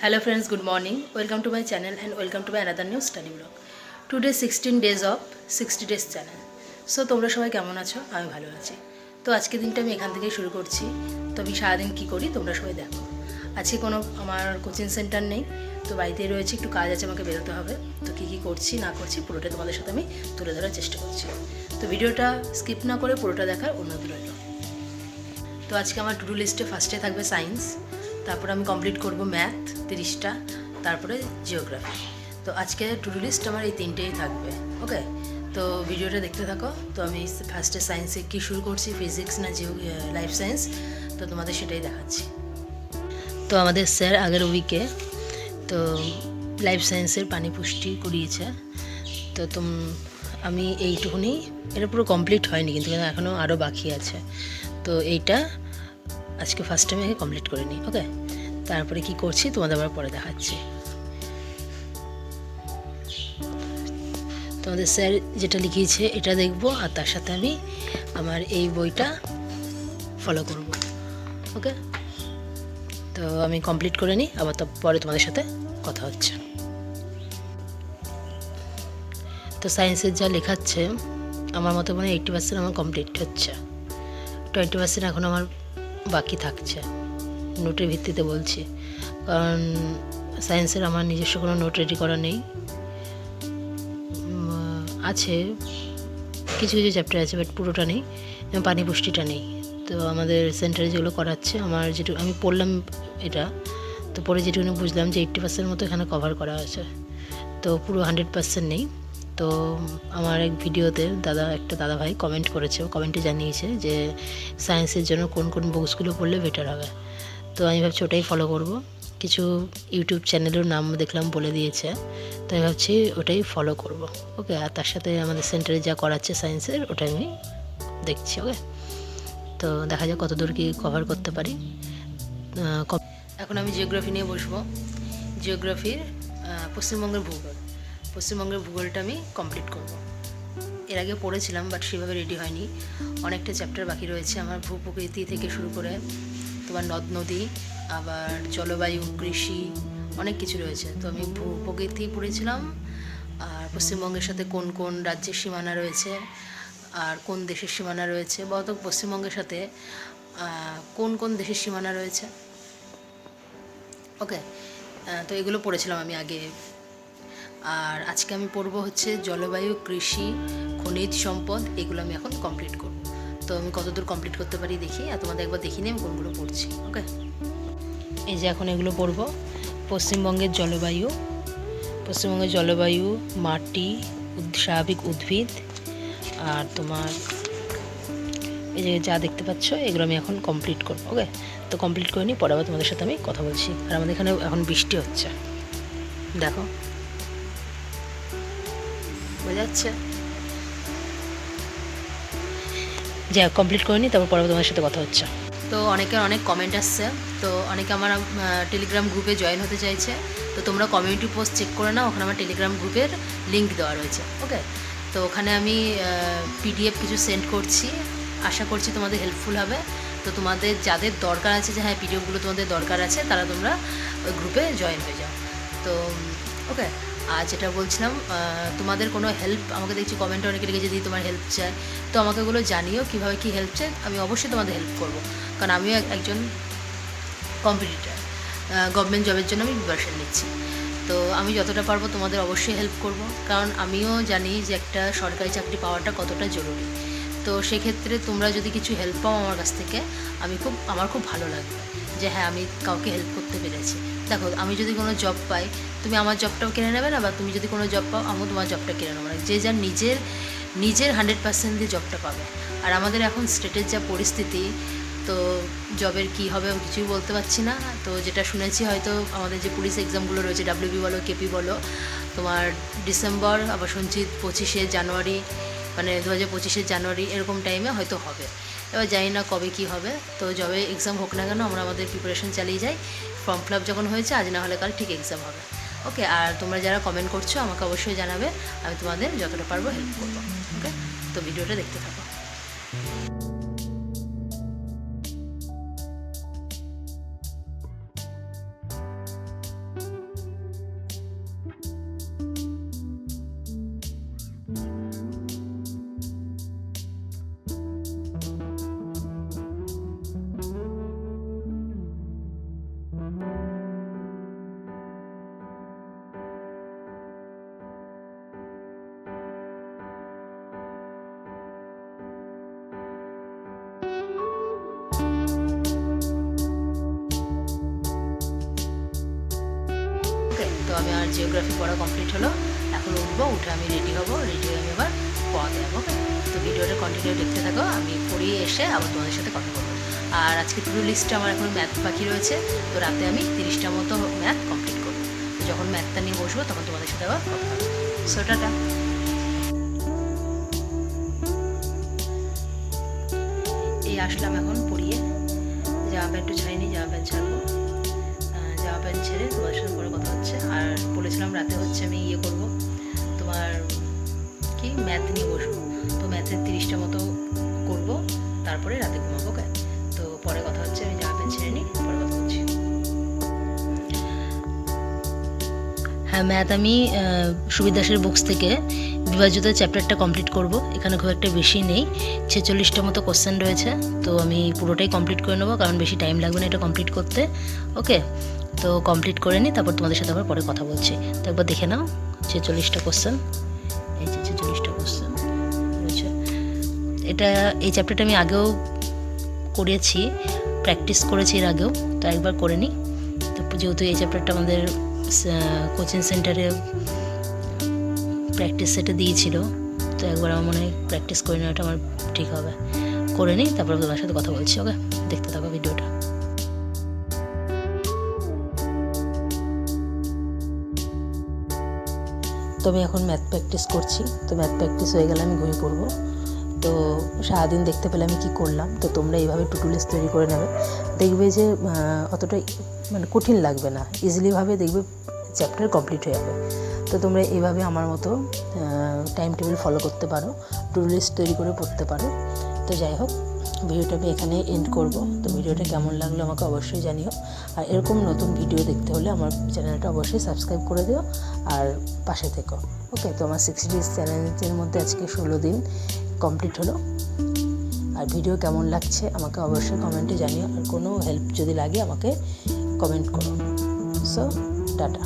Hello friends, good morning. Welcome to my channel and welcome to my another new study vlog. Today 16 days of 60 days channel. So তোমরা সবাই কেমন আছো? আমি ভালো আছি। তো আজকে দিনটা আমি এখান থেকেই শুরু করছি। তো আমি সারাদিন কী করি তোমরা সবাই দেখো। আজকে কোনো আমার কোচিং সেন্টার নেই। তো বাড়িতেই রয়েছে একটু কাজ আছে আমাকে বেরোতে হবে। তো কী কী করছি না করছি পুরোটা তোমাদের সাথে আমি তুলে ধরার চেষ্টা করছি। তো ভিডিওটা স্কিপ না করে পুরোটা দেখার অনুরোধ রইল। তো আজকে আমার টুডু লিস্টে ফার্স্টে থাকবে সায়েন্স তারপরে আমি কমপ্লিট করব ম্যাথ তিরিশটা, তারপরে জিওগ্রাফি তো আজকে টুডু লিস্ট আমার এই তিনটেই থাকবে ওকে তো ভিডিওটা দেখতে থাকো। তো আমি ফার্স্টে সায়েন্সে কী শুরু করছি ফিজিক্স না জিও লাইফ সায়েন্স তো তোমাদের সেটাই দেখাচ্ছি। তো আমাদের স্যার আগের উইকে তো লাইফ সায়েন্সের পানি পুষ্টি করিয়েছে। তো তুম, আমি এইটুকুনি, এটা পুরো কমপ্লিট হয়নি কিন্তু এখনও আরও বাকি আছে। তো এইটা আজকে ফার্স্ট টাইম আগে কমপ্লিট করে নিই ওকে তারপরে কি করছি, তোমাদের আবার পরে দেখাচ্ছি। তোমাদের স্যার যেটা লিখিয়েছে, এটা দেখব, আর তার সাথে আমি আমার এই বইটা ফলো করব ওকে তো আমি কমপ্লিট করে নিই, আবার তো পরে তোমাদের সাথে কথা হচ্ছে। তো সায়েন্সের যা লেখাচ্ছে, আমার মতো মনে হয় এইটটি পার্সেন্ট আমার কমপ্লিট হচ্ছে। টোয়েন্টি পার্সেন্ট এখন আমার বাকি থাকছে। নোটের ভিত্তিতে বলছি। কারণ সায়েন্সের আমার নিজস্ব কোনো নোট রেডি করা নেই। আছে, কিছু কিছু চ্যাপ্টার আছে বাট পুরোটা নেই। পানি পুষ্টিটা নেই। তো আমাদের সেন্টারে যেগুলো করাচ্ছে, আমার যেটুকু আমি পড়লাম এটা। তো পরে যেটুকুনি বুঝলাম যে এইট্টি পার্সেন্ট মতো এখানে কভার করা আছে। তো পুরো হান্ড্রেড পার্সেন্ট নেই। তো আমার এক ভিডিওতে দাদা, একটা দাদা ভাই কমেন্ট করেছে কমেন্টে জানিয়েছে যে সায়েন্সের জন্য কোন কোন বুকসগুলো পড়লে বেটার হবে। তো আমি ভাবছি ওটাই ফলো করব। কিছু ইউটিউব চ্যানেলের নাম দেখলাম বলে দিয়েছে। তো আমি ভাবছি ওটাই ফলো করব। ওকে আর তার সাথে আমাদের সেন্টারে যা করাচ্ছে সায়েন্সের ওটাই আমি দেখছি ওকে তো দেখা যাক কতদূর কি কভার করতে পারি। এখন আমি জিওগ্রাফি নিয়ে বসবো। জিওগ্রাফির পশ্চিমবঙ্গের ভূগোল। পশ্চিমবঙ্গের ভূগোলটা আমি কমপ্লিট করব। এর আগে পড়েছিলাম বাট সেভাবে রেডি হয়নি। অনেকটা চ্যাপ্টার বাকি রয়েছে। আমার ভূ প্রকৃতি থেকে শুরু করে তোমার নদ নদী, আবার জলবায়ু, কৃষি, অনেক কিছু রয়েছে। তো আমি ভূ প্রকৃতি পড়েছিলাম, আর পশ্চিমবঙ্গের সাথে কোন কোন রাজ্যের সীমানা রয়েছে, আর কোন দেশের সীমানা রয়েছে বলত পশ্চিমবঙ্গের সাথে কোন কোন দেশের সীমানা রয়েছে। ওকে তো এগুলো পড়েছিলাম আমি আগে। আর আজকে আমি পড়ব হচ্ছে জলবায়ু, কৃষি, খনিজ সম্পদ, এগুলো আমি এখন কমপ্লিট করব। তো আমি কতদূর কমপ্লিট করতে পারি দেখি, আর তোমাদের একবার দেখি নিই আমি কোনগুলো পড়ছি ওকে এই যে এখন এগুলো পড়ব। পশ্চিমবঙ্গের জলবায়ু পশ্চিমবঙ্গের জলবায়ু, মাটি, স্বাভাবিক উদ্ভিদ, আর তোমার এই যে যা দেখতে পাচ্ছ, এগুলো আমি এখন কমপ্লিট করব ওকে তো কমপ্লিট করে নিই পরে আবার তোমাদের সাথে আমি কথা বলছি। আর আমাদের এখানে এখন বৃষ্টি হচ্ছে। দেখো। যাচ্ছে। হোক কমপ্লিট করে নিই তারপর পরে তোমাদের সাথে কথা হচ্ছে। তো অনেকের অনেক কমেন্ট আসছে। তো অনেকে আমার টেলিগ্রাম গ্রুপে জয়েন হতে চাইছে। তো তোমরা কমিউনিটি পোস্ট চেক করে নাও ওখানে আমার টেলিগ্রাম গ্রুপের লিঙ্ক দেওয়া রয়েছে ওকে তো ওখানে আমি পিডিএফ কিছু সেন্ড করছি। আশা করছি তোমাদের হেল্পফুল হবে। তো তোমাদের যাদের দরকার আছে যে হ্যাঁ পিডিএফগুলো তোমাদের দরকার আছে তারা তোমরা ওই গ্রুপে জয়েন হয়ে যাও। তো ওকে আর যেটা বলছিলাম তোমাদের কোনো হেল্প আমাকে দেখছি কমেন্টে অনেকে লিখেছে যদি তোমার হেল্প চাই। তো আমাকে ওগুলো জানিও, কীভাবে কী হেল্প চাই? আমি অবশ্যই তোমাদের হেল্প করব। কারণ আমিও একজন কম্পিটিটার গভর্নমেন্ট জবের জন্য আমি প্রিপারেশন নিচ্ছি। তো আমি যতটা পারব তোমাদের অবশ্যই হেল্প করব। কারণ আমিও জানি যে একটা সরকারি চাকরি পাওয়াটা কতটা জরুরি। তো সেক্ষেত্রে তোমরা যদি কিছু হেল্প পাও আমার কাছ থেকে, আমি খুব, আমার খুব ভালো লাগবে যে হ্যাঁ আমি কাউকে হেল্প করতে পেরেছি। দেখো, আমি যদি কোনো জব পাই, তুমি আমার জবটাও কিনে নেবে না, বা তুমি যদি কোনো জব পাও, আমিও তোমার জবটা কিনে নেব না। যে যার নিজের নিজের হান্ড্রেড পার্সেন্ট দিয়ে জবটা পাবে। আর আমাদের এখন স্টেটের যা পরিস্থিতি, তো জবের কি হবে আমি কিছুই বলতে পারছি না। তো যেটা শুনেছি হয়তো আমাদের যে পুলিশ এক্সামগুলো রয়েছে ডাব্লিউবি বলো কেপি বলো, তোমার ডিসেম্বর আবার শুনছি পঁচিশে জানুয়ারি মানে দু হাজার পঁচিশে জানুয়ারি এরকম টাইমে হয়তো হবে। এবার জানি না কবে কি হবে। তো যবে এক্সাম হোক না কেন আমরা আমাদের প্রিপারেশন চালিয়ে যাই। ফর্ম ফিল আপ যখন হয়েছে, আজ না হলে কাল ঠিক এক্সাম হবে। ওকে আর তোমরা যারা কমেন্ট করছ, আমাকে অবশ্যই জানাবে। আমি তোমাদের যতটা পারব হেল্প করব। ওকে তো ভিডিওটা দেখতে থাকো। আর জিওগ্রাফি পড়া কমপ্লিট হলো। এখন উঠবো, উঠে আমি রেডি হব রেডি হয়ে আমি আবার পড়াতে যাব তো ভিডিওটা কন্টিনিউ দেখতে থাকো, আমি পড়িয়ে এসে আবার তোমাদের সাথে কথা বলব। আর আজকে টু লিস্টে আমার এখন ম্যাথ বাকি রয়েছে, তো রাতে আমি তিরিশটা মতো ম্যাথ কমপ্লিট করব। যখন ম্যাথটা নিয়ে বসবো, তখন তোমাদের সাথে আবার কথা সো টাটা এই আসলাম এখন পড়িয়ে। জামা প্যান্টও ছাড়িনি জামা প্যান্ট ছাড়বো। জামা প্যান্ট ছেড়ে তোমার সাথে বলেছিলাম রাতে হচ্ছে আমি ইয়ে করব। তোমার কি? ম্যাথ নিয়ে বসবো। তো ম্যাথের তিরিশটা মতো করব। তারপরে রাতে ঘুমাবো ওকে তো পরে কথা হচ্ছে, আমি জামা প্যান্ট ছেড়ে নিই, পরে কথা হচ্ছে হ্যাঁ ম্যাথ আমি সুবিদাসের বুকস থেকে বিভাজিত চ্যাপ্টারটা কমপ্লিট করব। এখানে খুব একটা বেশি নেই। ছেচল্লিশটা মতো কোশ্চেন রয়েছে। তো আমি পুরোটাই কমপ্লিট করে নেব, কারণ বেশি টাইম লাগবে না এটা কমপ্লিট করতে। ওকে তো কমপ্লিট করে নিই তারপর তোমাদের সাথে আবার পরে কথা বলছি। তো একবার দেখে নাও, ছেচল্লিশটা কোশ্চেন এই যে ছেচল্লিশটা কোশ্চেন এটা এই চ্যাপ্টারটা আমি আগেও করেছি প্র্যাকটিস করেছি এর আগেও, তো একবার করে নিই তো যেহেতু এই চ্যাপ্টারটা আমাদের কোচিং সেন্টারে প্র্যাকটিস সেটে দিয়েছিল, তো একবার আমার মনে হয় প্র্যাকটিস করে নেওয়াটা আমার ঠিক হবে। করে নিই তারপর তোমার সাথে কথা বলছি ওকে দেখতে থাকো ভিডিওটা তো আমি এখন ম্যাথ প্র্যাকটিস করছি। তো ম্যাথ প্র্যাকটিস হয়ে গেলে আমি ঘুমিয়ে পড়ব। তো সারাদিন দেখতে পেলে আমি কী করলাম? তো তোমরা এইভাবে টুটু লিস্ট তৈরি করে নেবে। দেখবে যে অতটা মানে কঠিন লাগবে না। ইজিলিভাবে দেখবে চ্যাপ্টার কমপ্লিট হয়ে যাবে। তো তোমরা এইভাবে আমার মতো টাইম টেবিল ফলো করতে পারো। টু লিস্ট তৈরি করে পড়তে পারো। তো যাই হোক। ভিডিওটা আমি এখানে এন্ড করব। তো ভিডিওটা কেমন লাগল আমাকে অবশ্যই জানিও। আর এরকম নতুন ভিডিও দেখতে হলে আমার চ্যানেলটা অবশ্যই সাবস্ক্রাইব করে দিও আর পাশে থেকো। ওকে তো আমার সিক্সটি ডেজ চ্যালেঞ্জের মধ্যে আজকে ষোলো দিন কমপ্লিট হলো। আর ভিডিও কেমন লাগছে আমাকে অবশ্যই কমেন্টে জানিও। আর কোনো হেল্প যদি লাগে আমাকে কমেন্ট করো। So tata.